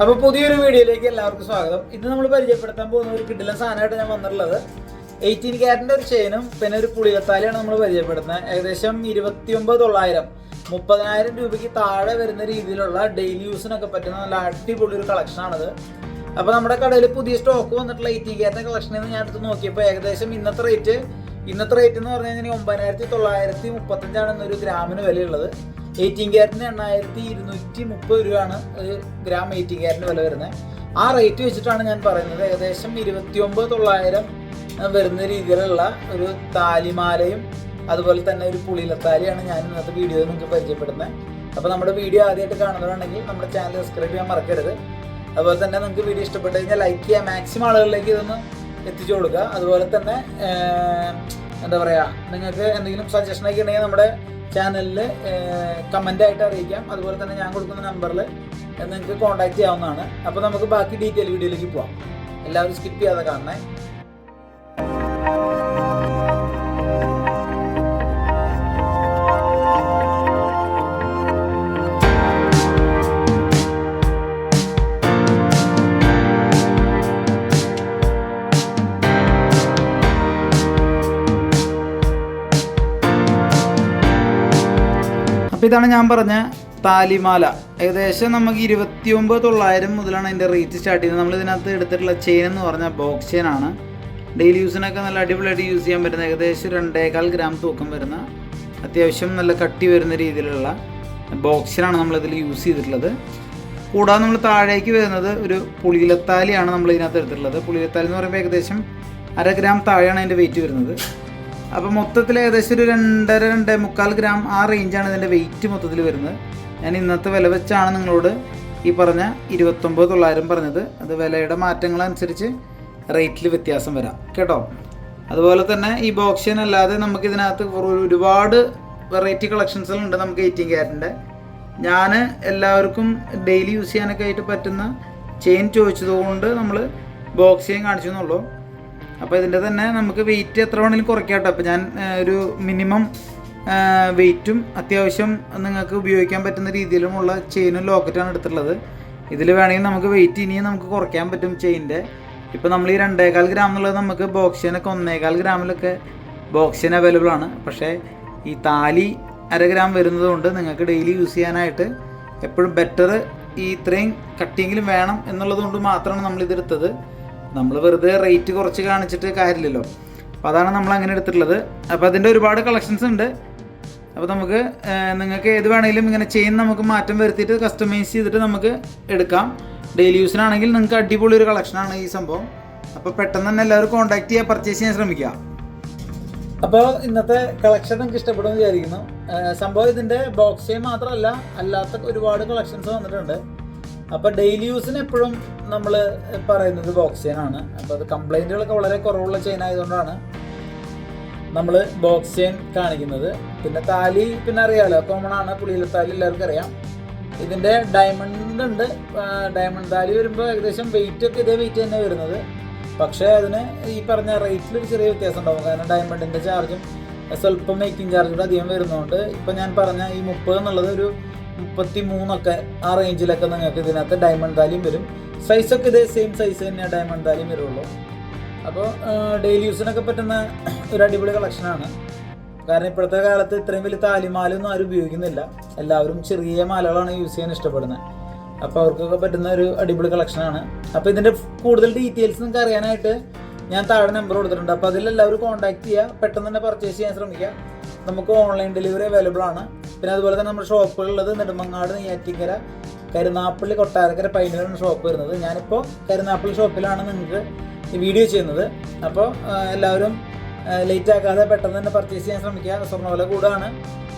അപ്പൊ പുതിയൊരു വീഡിയോയിലേക്ക് എല്ലാവർക്കും സ്വാഗതം. ഇന്ന് നമ്മൾ പരിചയപ്പെടുത്താൻ പോകുന്ന ഒരു കിട്ടില്ല സാധനമായിട്ട് ഞാൻ വന്നിട്ടുള്ളത് എയ്റ്റീൻ ക്യാരറ്റിന്റെ ഒരു ചെയിനും പിന്നെ ഒരു പുളിയത്താലിയാണ് നമ്മൾ പരിചയപ്പെടുന്നത് ഏകദേശം ഇരുപത്തി ഒമ്പത് തൊള്ളായിരം മുപ്പതിനായിരം രൂപയ്ക്ക് താഴെ വരുന്ന രീതിയിലുള്ള ഡെയിലി യൂസിനൊക്കെ പറ്റുന്ന നല്ല അടിപൊളി ഒരു കളക്ഷനാണത് അപ്പൊ നമ്മുടെ കടയിൽ പുതിയ സ്റ്റോക്ക് വന്നിട്ടുള്ള എയ്റ്റീൻ ക്യാരറ്റിന്റെ കളക്ഷനിൽ നിന്ന് ഞാൻ എടുത്ത് നോക്കിയപ്പോൾ ഏകദേശം ഇന്നത്തെ റേറ്റ് ഇന്നത്തെ റേറ്റ് എന്ന് പറഞ്ഞു കഴിഞ്ഞാൽ ഒമ്പതിനായിരത്തി തൊള്ളായിരത്തി മുപ്പത്തഞ്ചാണ് എന്നൊരു ഗ്രാമിന് വിലയുള്ളത്. എയ്റ്റീൻ ക്യാരറ്റിന് എണ്ണായിരത്തി ഇരുന്നൂറ്റി മുപ്പത് രൂപയാണ് ഒരു ഗ്രാം എയ്റ്റീൻ ക്യാരറ്റിന് വില വരുന്നത്. ആ റേറ്റ് വെച്ചിട്ടാണ് ഞാൻ പറയുന്നത്. ഏകദേശം ഇരുപത്തി ഒമ്പത് തൊള്ളായിരം വരുന്ന രീതിയിലുള്ള ഒരു താലിമാലയും അതുപോലെ തന്നെ ഒരു പുളിയിലത്താലിയാണ് ഞാൻ ഇന്നത്തെ വീഡിയോയിൽ നിങ്ങൾക്ക് പരിചയപ്പെടുന്നത്. അപ്പോൾ നമ്മുടെ വീഡിയോ ആദ്യമായിട്ട് കാണുന്നവരുണ്ടെങ്കിൽ നമ്മുടെ ചാനൽ സബ്സ്ക്രൈബ് ചെയ്യാൻ മറക്കരുത്. അതുപോലെ തന്നെ നിങ്ങൾക്ക് വീഡിയോ ഇഷ്ടപ്പെട്ട് കഴിഞ്ഞാൽ ലൈക്ക് ചെയ്യുക. മാക്സിമം ആളുകളിലേക്ക് ഇതൊന്ന് എത്തിച്ചു കൊടുക്കുക. അതുപോലെ തന്നെ എന്താ പറയുക നിങ്ങൾക്ക് എന്തെങ്കിലും സജഷനൊക്കെ ഉണ്ടെങ്കിൽ നമ്മുടെ ചാനലിൽ കമന്റ് ആയിട്ട് അറിയിക്കാം. അതുപോലെ തന്നെ ഞാൻ കൊടുക്കുന്ന നമ്പറിൽ നിങ്ങൾക്ക് കോൺടാക്ട് ചെയ്യാവുന്നതാണ്. അപ്പോൾ നമുക്ക് ബാക്കി ഡീറ്റെയിൽ വീഡിയോയിലേക്ക് പോവാം. എല്ലാവരും സ്കിപ്പ് ചെയ്യാതെ കാണണേ. അപ്പോൾ ഇതാണ് ഞാൻ പറഞ്ഞ താലിമാല. ഏകദേശം നമുക്ക് ഇരുപത്തി ഒമ്പത് തൊള്ളായിരം മുതലാണ് അതിന്റെ റേറ്റ് സ്റ്റാർട്ട് ചെയ്യുന്നത്. നമ്മൾ ഇതിനകത്ത് എടുത്തിട്ടുള്ള ചെയിൻ എന്ന് പറഞ്ഞാൽ ബോക്സ് ചെയിൻ ആണ്. ഡെയിലി യൂസിനൊക്കെ നല്ല അടിപൊളിയായിട്ട് യൂസ് ചെയ്യാൻ പറ്റുന്ന ഏകദേശം രണ്ടേകാൽ ഗ്രാം തൂക്കം വരുന്ന അത്യാവശ്യം നല്ല കട്ടി വരുന്ന രീതിയിലുള്ള ബോക്സിനാണ് നമ്മളിതിൽ യൂസ് ചെയ്തിട്ടുള്ളത്. കൂടാതെ നമ്മൾ താഴേക്ക് വരുന്നത് ഒരു പുളിയിലത്താലിയാണ് നമ്മൾ ഇതിനകത്ത് എടുത്തിട്ടുള്ളത്. പുളിയിലത്താലി എന്ന് പറയുമ്പോൾ ഏകദേശം അര ഗ്രാം താഴെയാണ് അതിന്റെ വെയിറ്റ് വരുന്നത്. അപ്പോൾ മൊത്തത്തിൽ ഏകദേശം ഒരു രണ്ടര രണ്ടേ മുക്കാൽ ഗ്രാം ആ റേഞ്ചാണ് ഇതിന്റെ വെയിറ്റ് മൊത്തത്തിൽ വരുന്നത്. ഞാൻ ഇന്നത്തെ വില വെച്ചാണ് നിങ്ങളോട് ഈ പറഞ്ഞ ഇരുപത്തൊമ്പത് തൊള്ളായിരം പറഞ്ഞത്. അത് വിലയുടെ മാറ്റങ്ങളനുസരിച്ച് റേറ്റിൽ വ്യത്യാസം വരാം. കേട്ടോ? അതുപോലെ തന്നെ ഈ ബോക്സിൻ അല്ലാതെ നമുക്ക് ഇതിനകത്ത് ഒരു- ഒരുപാട് വെറൈറ്റി കളക്ഷൻസുകളുണ്ട് നമുക്ക് എയ്റ്റീൻ ക്യാരറ്റിന്റെ ഞാൻ എല്ലാവർക്കും ഡെയിലി യൂസ് ചെയ്യാനൊക്കെ ആയിട്ട് പറ്റുന്ന ചെയിൻ ചോദിച്ചതുകൊണ്ട് നമ്മൾ ബോക്സ് ചെയിൻ കാണിച്ചു എന്നുള്ളൂ. അപ്പോൾ ഇതിന്റെ തന്നെ നമുക്ക് വെയിറ്റ് എത്ര വേണമെങ്കിലും കുറയ്ക്കാം അപ്പോൾ ഞാൻ ഒരു മിനിമം വെയിറ്റും അത്യാവശ്യം നിങ്ങൾക്ക് ഉപയോഗിക്കാൻ പറ്റുന്ന രീതിയിലുമുള്ള ചെയിനും ലോക്കറ്റാണ് എടുത്തിട്ടുള്ളത്. ഇതിൽ വേണമെങ്കിൽ നമുക്ക് വെയിറ്റ് ഇനിയും നമുക്ക് കുറയ്ക്കാൻ പറ്റും ചെയിന്റെ ഇപ്പോൾ നമ്മൾ ഈ രണ്ടേകാൽ ഗ്രാം എന്നുള്ളത് നമുക്ക് ബോക്സിനൊക്കെ ഒന്നേകാൽ ഗ്രാമിലൊക്കെ ബോക്സിന് അവൈലബിൾ ആണ്. പക്ഷേ ഈ താലി അര ഗ്രാം വരുന്നതുകൊണ്ട് നിങ്ങൾക്ക് ഡെയിലി യൂസ് ചെയ്യാനായിട്ട് എപ്പോഴും ബെറ്റർ ഈ ഇത്രയും കട്ടിയെങ്കിലും വേണം എന്നുള്ളത് കൊണ്ട് മാത്രമാണ് നമ്മൾ ഇതെടുത്തത് നമ്മൾ വെറുതെ റേറ്റ് കുറച്ച് കാണിച്ചിട്ട് കാര്യമില്ലല്ലോ. അപ്പോൾ അതാണ് നമ്മൾ അങ്ങനെ എടുത്തിട്ടുള്ളത്. അപ്പോൾ അതിന്റെ ഒരുപാട് കളക്ഷൻസ് ഉണ്ട്. അപ്പോൾ നമുക്ക് നിങ്ങൾക്ക് ഏത് വേണമെങ്കിലും ഇങ്ങനെ ചെയിൻ നമുക്ക് മാറ്റം വരുത്തിയിട്ട് കസ്റ്റമൈസ് ചെയ്തിട്ട് നമുക്ക് എടുക്കാം. ഡെയിലി യൂസിനാണെങ്കിൽ നിങ്ങൾക്ക് അടിപൊളി ഒരു കളക്ഷനാണ് ഈ സംഭവം. അപ്പോൾ പെട്ടെന്ന് തന്നെ എല്ലാവരും കോൺടാക്ട് ചെയ്യുക പർച്ചേസ് ചെയ്യാൻ ശ്രമിക്കുക. അപ്പോൾ ഇന്നത്തെ കളക്ഷൻ നിങ്ങൾക്ക് ഇഷ്ടപ്പെടുമെന്ന് വിചാരിക്കുന്നു. സംഭവം ഇതിന്റെ ബോക്സേ മാത്രമല്ല അല്ലാത്ത ഒരുപാട് കളക്ഷൻസ് വന്നിട്ടുണ്ട്. അപ്പോൾ ഡെയിലി യൂസിന് എപ്പോഴും നമ്മൾ പറയുന്നത് ബോക്സ് ആണ്. അപ്പോൾ അത് കംപ്ലൈന്റുകളൊക്കെ വളരെ കുറവുള്ള ചെയിൻ ആയതുകൊണ്ടാണ് നമ്മൾ ബോക്സ് ചെയിൻ കാണിക്കുന്നത്. പിന്നെ താലി പിന്നെ അറിയാമല്ലോ കോമൺ ആണ് പുളിയിലെ താലി എല്ലാവർക്കും അറിയാം. ഇതിന്റെ ഡയമണ്ട് ഉണ്ട്. ഡയമണ്ട് താലി വരുമ്പോൾ ഏകദേശം വെയിറ്റ് ഒക്കെ ഇതേ വെയിറ്റ് തന്നെ വരുന്നത്. പക്ഷേ അതിന് ഈ പറഞ്ഞ റേറ്റിൽ ഒരു ചെറിയ വ്യത്യാസം ഉണ്ടാവും. കാരണം ഡയമണ്ടിന്റെ ചാർജും സ്വല്പം മേക്കിംഗ് ചാർജ് കൂടെ അധികം വരുന്നതുകൊണ്ട് ഇപ്പം ഞാൻ പറഞ്ഞ ഈ മുപ്പത് എന്നുള്ളത് ഒരു മുപ്പത്തി മൂന്നൊക്കെ ആ റേഞ്ചിലൊക്കെ നിങ്ങൾക്ക് ഇതിനകത്ത് ഡയമണ്ട് താലിയും വരും. സൈസൊക്കെ ഇതേ സെയിം സൈസ് തന്നെയാണ് ഡയമണ്ട് താലിയും വരുള്ളൂ. അപ്പോൾ ഡെയിലി യൂസിനൊക്കെ പറ്റുന്ന ഒരു അടിപൊളി കളക്ഷനാണ് കാരണം ഇപ്പോഴത്തെ കാലത്ത് ഇത്രയും വലിയ താലിമാലൊന്നും ആരും ഉപയോഗിക്കുന്നില്ല. എല്ലാവരും ചെറിയ മാലകളാണ് യൂസ് ചെയ്യാൻ ഇഷ്ടപ്പെടുന്നത്. അപ്പോൾ അവർക്കൊക്കെ പറ്റുന്ന ഒരു അടിപൊളി കളക്ഷനാണ് അപ്പോൾ ഇതിന്റെ കൂടുതൽ ഡീറ്റെയിൽസ് നിങ്ങൾക്ക് അറിയാനായിട്ട് ഞാൻ താഴെ നമ്പർ കൊടുത്തിട്ടുണ്ട്. അപ്പോൾ അതിലെല്ലാവരും കോൺടാക്ട് ചെയ്യുക. പെട്ടെന്ന് തന്നെ പർച്ചേസ് ചെയ്യാൻ ശ്രമിക്കുക. നമുക്ക് ഓൺലൈൻ ഡെലിവറി അവൈലബിൾ ആണ്. പിന്നെ അതുപോലെ തന്നെ നമ്മുടെ ഷോപ്പുകളുള്ളത് നെടുമങ്ങാട് നെയ്യാറ്റിക്കര കരുനാപ്പള്ളി കൊട്ടാരക്കര പൈനിലാണ് ഷോപ്പ് വരുന്നത്. ഞാനിപ്പോൾ കരുനാപ്പള്ളി ഷോപ്പിലാണ് നിങ്ങൾക്ക് വീഡിയോ ചെയ്യുന്നത്. അപ്പോൾ എല്ലാവരും ലേറ്റ് ആക്കാതെ പെട്ടെന്ന് തന്നെ പർച്ചേസ് ചെയ്യാൻ ശ്രമിക്കുക. സ്വർണവില കൂടാണ്.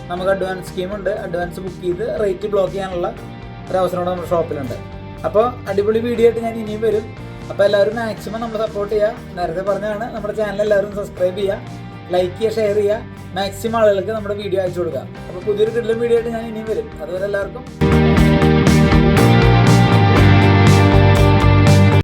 നമുക്ക് അഡ്വാൻസ് സ്കീമുണ്ട് അഡ്വാൻസ് ബുക്ക് ചെയ്ത് റേറ്റ് ബ്ലോക്ക് ചെയ്യാനുള്ള ഒരു അവസരം കൂടെ നമ്മുടെ ഷോപ്പിലുണ്ട് അപ്പോൾ അടിപൊളി വീഡിയോ ആയിട്ട് ഞാൻ ഇനിയും വരും. അപ്പോൾ എല്ലാവരും മാക്സിമം നമ്മൾ സപ്പോർട്ട് ചെയ്യുക. നേരത്തെ പറഞ്ഞതാണ് നമ്മുടെ ചാനൽ എല്ലാവരും സബ്സ്ക്രൈബ് ചെയ്യുക. ലൈക്ക് ചെയ്യുക ഷെയർ ചെയ്യുക. മാക്സിമം ആളുകൾക്ക് നമ്മുടെ വീഡിയോ അയച്ചു കൊടുക്കുക അപ്പോൾ പുതിയൊരു കിട്ടുന്ന വീഡിയോ ആയിട്ട് ഞാൻ ഇനിയും വരും. അതുവരെ എല്ലാവർക്കും